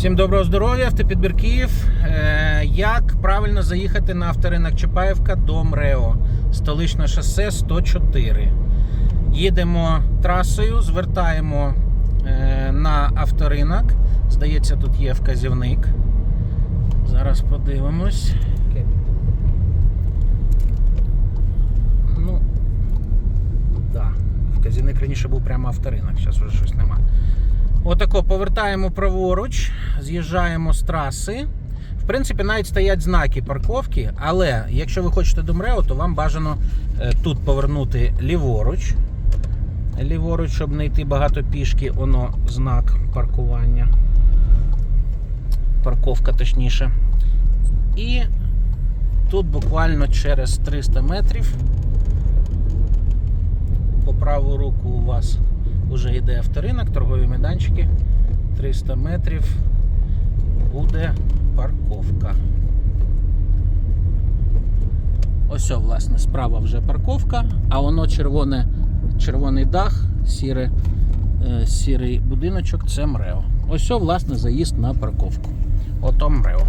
Всім доброго здоров'я, автопідбір Київ. Е, Як правильно заїхати на авторинок Чапаєвка до МРЕО, столичне шосе 104. Їдемо трасою, звертаємо е, на авторинок. Здається, тут є вказівник. Зараз подивимось. Ну, да. Вказівник раніше був прямо авторинок, зараз вже щось нема. Отако повертаємо праворуч, з'їжджаємо з траси. В принципі, навіть стоять знаки парковки, але якщо ви хочете до МРЕО, то вам бажано е, тут повернути ліворуч. Ліворуч, щоб не йти багато пішки, воно знак паркування. Парковка точніше. І тут буквально через 300 метрів по праву руку у вас вже йде авторинок, торгові майданчики. 300 метрів буде парковка. Ось, власне, справа вже парковка, а воно червоне, червоний дах, сіре, е, сірий будиночок це МРЕО. Ось, власне, заїзд на парковку. Ото МРЕО.